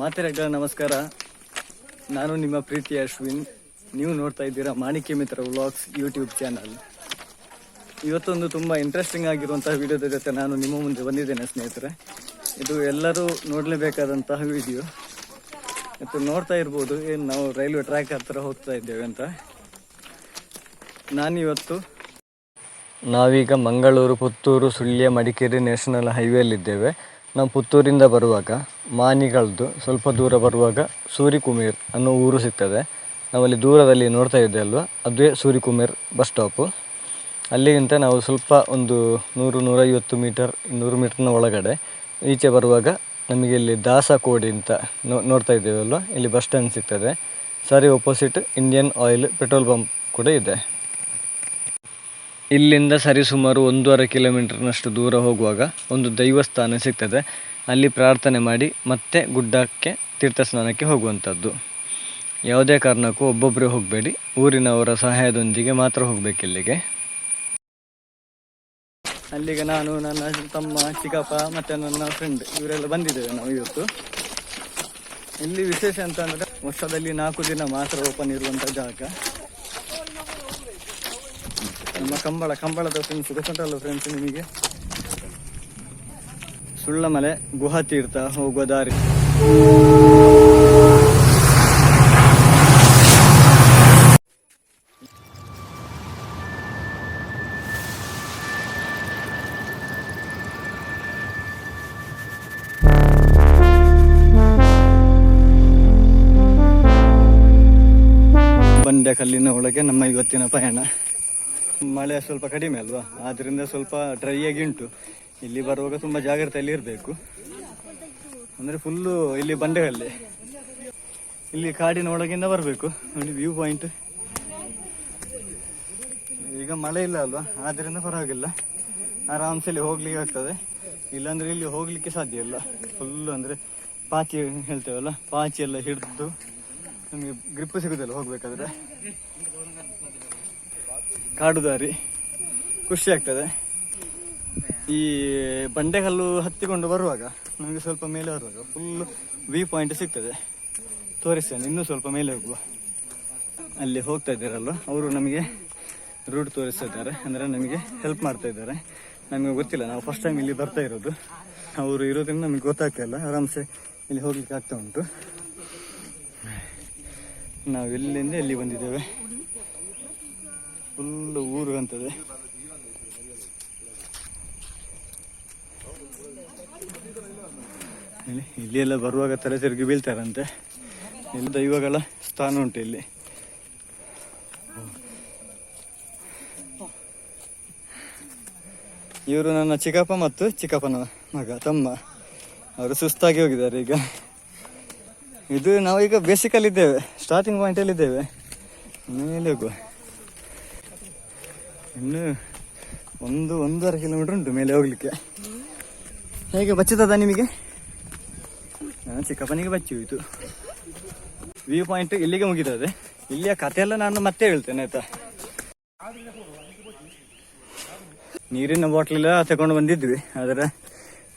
ಮಾತೆರೆಗಳ ನಮಸ್ಕಾರ. ನಾನು ನಿಮ್ಮ ಪ್ರೀತಿ ಅಶ್ವಿನ್. ನೀವು ನೋಡ್ತಾ ಇದ್ದೀರಾ ಮಾಣಿಕ್ಯ ಮಿತ್ರ ವ್ಲಾಗ್ಸ್ ಯೂಟ್ಯೂಬ್ ಚಾನಲ್. ಇವತ್ತೊಂದು ತುಂಬ ಇಂಟ್ರೆಸ್ಟಿಂಗ್ ಆಗಿರುವಂತಹ ವಿಡಿಯೋದ ಜೊತೆ ನಾನು ನಿಮ್ಮ ಮುಂದೆ ಬಂದಿದ್ದೇನೆ, ಸ್ನೇಹಿತರೆ. ಇದು ಎಲ್ಲರೂ ನೋಡಲೇಬೇಕಾದಂತಹ ವಿಡಿಯೋ. ಮತ್ತು ನೋಡ್ತಾ ಇರ್ಬೋದು ಏನು ನಾವು ರೈಲ್ವೆ ಟ್ರ್ಯಾಕ್ ಹತ್ರ ಹೋಗ್ತಾ ಇದ್ದೇವೆ ಅಂತ. ನಾನಿವತ್ತು ನಾವೀಗ ಮಂಗಳೂರು, ಪುತ್ತೂರು, ಸುಳ್ಯ, ಮಡಿಕೇರಿ ನ್ಯಾಷನಲ್ ಹೈವೇಲಿದ್ದೇವೆ ನಾವು ಪುತ್ತೂರಿಂದ ಬರುವಾಗ ಮಾನಿಗಳದ್ದು. ಸ್ವಲ್ಪ ದೂರ ಬರುವಾಗ ಸೂರಿಕುಮೇರ್ ಅನ್ನೋ ಊರು ಸಿಗ್ತದೆ. ನಾವಲ್ಲಿ ದೂರದಲ್ಲಿ ನೋಡ್ತಾ ಇದ್ದೆ ಅಲ್ವಾ? ಅದೇ ಸೂರಿಕುಮೇರ್ ಬಸ್ ಸ್ಟಾಪು. ಅಲ್ಲಿಗಿಂತ ನಾವು ಸ್ವಲ್ಪ ಒಂದು ನೂರು, ನೂರೈವತ್ತು ಮೀಟರ್, ಇನ್ನೂರು ಮೀಟರ್ನ ಒಳಗಡೆ. ಈಚೆ ಬರುವಾಗ ನಮಗೆ ಇಲ್ಲಿ ದಾಸಕೋಡಿ ಅಂತ ನೋಡ್ತಾ ಇದ್ದೇವಲ್ವ ಇಲ್ಲಿ ಬಸ್ ಸ್ಟ್ಯಾಂಡ್ ಸಿಗ್ತದೆ. ಸರಿ opposite Indian oil petrol pump ಕೂಡ ಇದೆ. ಇಲ್ಲಿಂದ ಸರಿಸುಮಾರು ಒಂದೂವರೆ ಕಿಲೋಮೀಟರ್ನಷ್ಟು ದೂರ ಹೋಗುವಾಗ ಒಂದು ದೈವಸ್ಥಾನ ಸಿಗ್ತದೆ. ಅಲ್ಲಿ ಪ್ರಾರ್ಥನೆ ಮಾಡಿ ಮತ್ತೆ ಗುಡ್ಡಕ್ಕೆ ತೀರ್ಥ ಸ್ನಾನಕ್ಕೆ ಹೋಗುವಂಥದ್ದು. ಯಾವುದೇ ಕಾರಣಕ್ಕೂ ಒಬ್ಬೊಬ್ಬರೇ ಹೋಗಬೇಡಿ. ಊರಿನವರ ಸಹಾಯದೊಂದಿಗೆ ಮಾತ್ರ ಹೋಗಬೇಕು ಇಲ್ಲಿಗೆ. ಅಲ್ಲಿಗೆ ನಾನು, ನನ್ನ ತಮ್ಮ, ಚಿಕ್ಕಪ್ಪ ಮತ್ತು ನನ್ನ ಫ್ರೆಂಡ್ ಇವರೆಲ್ಲ ಬಂದಿದ್ದೇವೆ ನಾವು ಇವತ್ತು. ಇಲ್ಲಿ ವಿಶೇಷ ಅಂತ ಅಂದರೆ ವರ್ಷದಲ್ಲಿ ನಾಲ್ಕು ದಿನ ಮಾತ್ರ ಓಪನ್ ಇರುವಂಥ ಜಾಗ. ನಮ್ಮ ಕಂಬಳ, ಕಂಬಳದ ಫ್ರೆಂಡ್ಸ್ ಗೊತ್ತುಂಟಲ್ಲ ಫ್ರೆಂಡ್ಸ್ ನಿಮಗೆ? ಸುಳ್ಳಮಲೆ ಗುಹಾ ತೀರ್ಥ ಹೋಗುವ ದಾರಿ. ಕಲ್ಲಿನ ಒಳಗೆ ನಮ್ಮ ಇವತ್ತಿನ ಪಯಣ. ಮಳೆ ಸ್ವಲ್ಪ ಕಡಿಮೆ ಅಲ್ವಾ? ಆದ್ರಿಂದ ಸ್ವಲ್ಪ ಡ್ರೈ ಆಗಿ ಉಂಟು. ಇಲ್ಲಿ ಬರುವಾಗ ತುಂಬಾ ಜಾಗ್ರತೆಯಲ್ಲಿ ಇರಬೇಕು. ಅಂದ್ರೆ ಫುಲ್ಲು ಇಲ್ಲಿ ಬಂಡೆಗಳಲ್ಲಿ ಇಲ್ಲಿ ಕಾಡಿನ ಒಳಗಿಂದ ಬರಬೇಕು. ನೋಡಿ ವ್ಯೂ ಪಾಯಿಂಟ್ ಈಗ ಮಳೆ ಇಲ್ಲ ಅಲ್ವಾ? ಆದ್ರಿಂದ ಪರವಾಗಿಲ್ಲ. ಆರಾಮ್ಸೆ ಇಲ್ಲಿ ಹೋಗ್ಲಿಕ್ಕೆ ಆಗ್ತದೆ. ಇಲ್ಲಾಂದ್ರೆ ಇಲ್ಲಿ ಹೋಗ್ಲಿಕ್ಕೆ ಸಾಧ್ಯ ಇಲ್ಲ. ಫುಲ್ ಅಂದ್ರೆ ಪಾಚಿ ಹೇಳ್ತೇವಲ್ಲ? ಪಾಚಿ ಎಲ್ಲ ಹಿಡಿದು ನಮಗೆ ಗ್ರಿಪ್ ಸಿಗುದಿಲ್ಲ ಹೋಗ್ಬೇಕಾದ್ರೆ. ಕಾಡು ದಾರಿ ಖುಷಿ ಆಗ್ತದೆ. ಈ ಬಂಡೆಕಲ್ಲು ಹತ್ತಿಕೊಂಡು ಬರುವಾಗ ನಮಗೆ ಸ್ವಲ್ಪ ಮೇಲೆ ಬರುವಾಗ ಫುಲ್ ವ್ಯೂ ಪಾಯಿಂಟ್ ಸಿಗ್ತದೆ. ತೋರಿಸ್ತೇನೆ, ಇನ್ನೂ ಸ್ವಲ್ಪ ಮೇಲೆ ಹೋಗುವ. ಅಲ್ಲಿ ಹೋಗ್ತಾ ಇದ್ದೀರಲ್ಲ ಅವರು ನಮಗೆ ರೂಟ್ ತೋರಿಸ್ತಾ ಇದ್ದಾರೆ. ಅಂದರೆ ನಮಗೆ ಹೆಲ್ಪ್ ಮಾಡ್ತಾ ಇದ್ದಾರೆ. ನಮಗೆ ಗೊತ್ತಿಲ್ಲ, ನಾವು ಫಸ್ಟ್ ಟೈಮ್ ಇಲ್ಲಿ ಬರ್ತಾ ಇರೋದು. ಅವರು ಇರೋದ್ರಿಂದ ನಮಗೆ ಗೊತ್ತಾಗ್ತಾ ಇಲ್ಲ. ಆರಾಮ್ಸೆ ಇಲ್ಲಿ ಹೋಗ್ಲಿಕ್ಕೆ ಆಗ್ತಾ ಉಂಟು. ನಾವು ಇಲ್ಲಿಂದ ಇಲ್ಲಿ ಬಂದಿದ್ದೇವೆ? ಫುಲ್ ಊರು ಅಂತದೆ. ಇಲ್ಲಿ ಎಲ್ಲ ಬರುವಾಗ ತಲೆ ತಿರುಗಿ ಬೀಳ್ತಾರಂತೆ. ಇಲ್ಲಿ ದೈವಗಳ ಸ್ಥಾನ ಉಂಟು ಇಲ್ಲಿ. ಇವರು ನನ್ನ ಚಿಕ್ಕಪ್ಪ ಮತ್ತು ಚಿಕ್ಕಪ್ಪನ ಮಗ, ತಮ್ಮ. ಅವರು ಸುಸ್ತಾಗಿ ಹೋಗಿದ್ದಾರೆ ಈಗ. ಇದು ನಾವೀಗ ಬೇಸಿಕಲ್ಲಿ ಇದ್ದೇವೆ ಸ್ಟಾರ್ಟಿಂಗ್ ಪಾಯಿಂಟಲ್ಲಿ ಇದ್ದೇವೆ. ಮೇಲೆ ಹೋಗುವ. ಇನ್ನು ಒಂದು, ಒಂದೂವರೆ ಕಿಲೋಮೀಟರ್ ಉಂಟು ಮೇಲೆ ಹೋಗ್ಲಿಕ್ಕೆ. ಹೇಗೆ ಬಚ್ಚಿತದ ನಿಮಗೆ? ನನ್ನ ಚಿಕ್ಕಪ್ಪನಿಗೆ ಬಚ್ಚಿ ಹೋಯ್ತು. ವ್ಯೂ ಪಾಯಿಂಟ್ ಇಲ್ಲಿಗೆ ಮುಗಿತದೆ ಇಲ್ಲಿಯ ಕಥೆಯೆಲ್ಲ ನಾನು ಮತ್ತೆ ಹೇಳ್ತೇನೆ, ಆಯ್ತಾ? ನೀರಿನ ಬಾಟ್ಲೆಲ್ಲ ತಗೊಂಡು ಬಂದಿದ್ವಿ, ಆದರೆ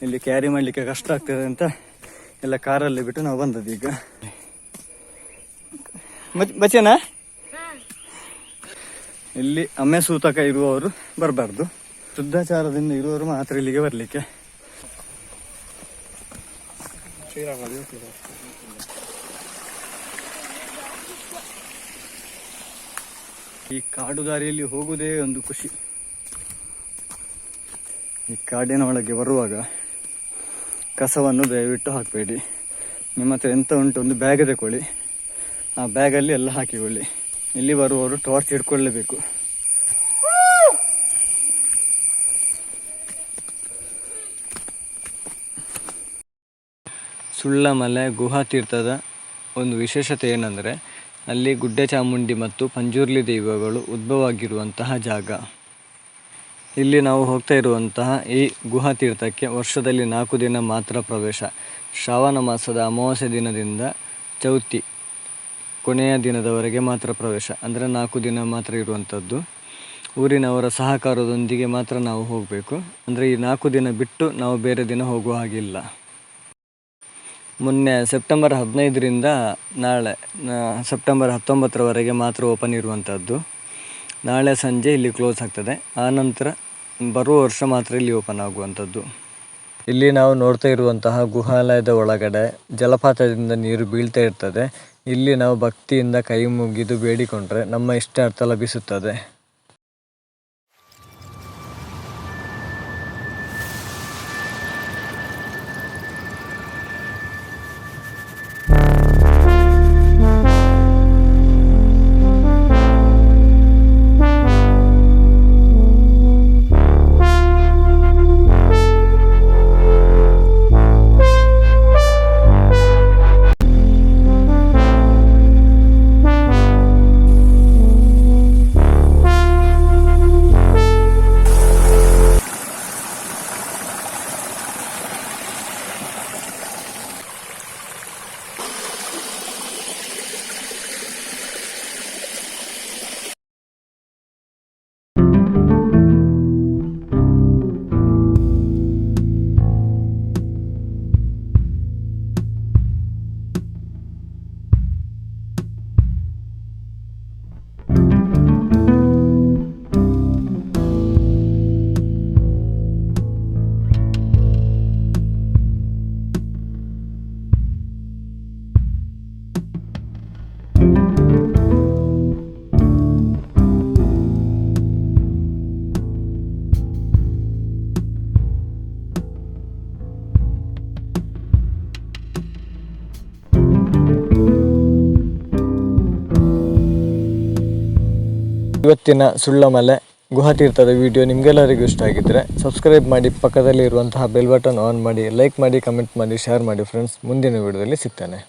ಇಲ್ಲಿ ಕ್ಯಾರಿ ಮಾಡಲಿಕ್ಕೆ ಕಷ್ಟ ಆಗ್ತದೆ ಅಂತ ಎಲ್ಲ ಕಾರಲ್ಲಿ ಬಿಟ್ಟು ನಾವು ಬಂದದ್ದು ಈಗ. ಬಚ್ಚೇನ ಇಲ್ಲಿ ಅಮ್ಮೆ ಸೂತಕ ಇರುವವರು ಬರಬಾರ್ದು. ಶುದ್ಧಾಚಾರದಿಂದ ಇರುವವರು ಮಾತ್ರ ಇಲ್ಲಿಗೆ ಬರಲಿಕ್ಕೆ. ಈ ಕಾಡು ದಾರಿಯಲ್ಲಿ ಹೋಗುವುದೇ ಒಂದು ಖುಷಿ. ಈ ಕಾಡಿನ ಒಳಗೆ ಬರುವಾಗ ಕಸವನ್ನು ದಯವಿಟ್ಟು ಹಾಕಬೇಡಿ. ನಿಮ್ಮ ಹತ್ರ ಎಂತ ಉಂಟು ಒಂದು ಬ್ಯಾಗ್ ತಗೊಳ್ಳಿ ಆ ಬ್ಯಾಗಲ್ಲಿ ಎಲ್ಲ ಹಾಕಿಕೊಳ್ಳಿ. ಇಲ್ಲಿ ಬರುವವರು ಟಾರ್ಚ್ ಹಿಡ್ಕೊಳ್ಳೇಬೇಕು. ಸುಳ್ಳಮಲೆ ಗುಹಾ ತೀರ್ಥದ ಒಂದು ವಿಶೇಷತೆ ಏನಂದರೆ, ಅಲ್ಲಿ ಗುಡ್ಡ ಚಾಮುಂಡಿ ಮತ್ತು ಪಂಜುರ್ಲಿ ದೈವಗಳು ಉದ್ಭವವಾಗಿರುವಂತಹ ಜಾಗ. ಇಲ್ಲಿ ನಾವು ಹೋಗ್ತಾ ಇರುವಂತಹ ಈ ಗುಹಾ ತೀರ್ಥಕ್ಕೆ ವರ್ಷದಲ್ಲಿ ನಾಲ್ಕು ದಿನ ಮಾತ್ರ ಪ್ರವೇಶ. ಶ್ರಾವಣ ಮಾಸದ ಅಮಾವಾಸ್ಯೆ ದಿನದಿಂದ ಚೌತಿ ಕೊನೆಯ ದಿನದವರೆಗೆ ಮಾತ್ರ ಪ್ರವೇಶ. ಅಂದರೆ ನಾಲ್ಕು ದಿನ ಮಾತ್ರ ಇರುವಂಥದ್ದು. ಊರಿನವರ ಸಹಕಾರದೊಂದಿಗೆ ಮಾತ್ರ ನಾವು ಹೋಗಬೇಕು. ಅಂದರೆ ಈ ನಾಲ್ಕು ದಿನ ಬಿಟ್ಟು ನಾವು ಬೇರೆ ದಿನ ಹೋಗುವ ಹಾಗಿಲ್ಲ. ಮೊನ್ನೆ ಸೆಪ್ಟೆಂಬರ್ ಹದಿನೈದರಿಂದ ನಾಳೆ ಸೆಪ್ಟೆಂಬರ್ ಹತ್ತೊಂಬತ್ತರವರೆಗೆ ಮಾತ್ರ ಓಪನ್ ಇರುವಂಥದ್ದು ನಾಳೆ ಸಂಜೆ ಇಲ್ಲಿ ಕ್ಲೋಸ್ ಆಗ್ತದೆ. ಆನಂತರ ಬರುವ ವರ್ಷ ಮಾತ್ರ ಇಲ್ಲಿ ಓಪನ್ ಆಗುವಂಥದ್ದು ಇಲ್ಲಿ ನಾವು ನೋಡ್ತಾ ಇರುವಂತಹ ಗುಹಾಲಯದ ಒಳಗಡೆ ಜಲಪಾತದಿಂದ ನೀರು ಬೀಳ್ತಾ ಇರ್ತದೆ. ಇಲ್ಲಿ ನಾವು ಭಕ್ತಿಯಿಂದ ಕೈ ಮುಗಿದು ಬೇಡಿಕೊಂಡ್ರೆ ನಮ್ಮ ಇಷ್ಟಾರ್ಥ ಲಭಿಸುತ್ತದೆ. ಇವತ್ತಿನ ಸುಳ್ಳಮಲೆ ಗುಹಾತೀರ್ಥದ ವಿಡಿಯೋ ನಿಮಗೆಲ್ಲರಿಗೂ ಇಷ್ಟ ಆಗಿದ್ದರೆ ಸಬ್ಸ್ಕ್ರೈಬ್ ಮಾಡಿ ಪಕ್ಕದಲ್ಲಿ ಇರುವಂತಹ ಬೆಲ್ ಬಟನ್ ಆನ್ ಮಾಡಿ ಲೈಕ್ ಮಾಡಿ ಕಮೆಂಟ್ ಮಾಡಿ ಶೇರ್ ಮಾಡಿ ಫ್ರೆಂಡ್ಸ್ ಮುಂದಿನ ವಿಡಿಯೋದಲ್ಲಿ ಸಿಗ್ತಾನೆ.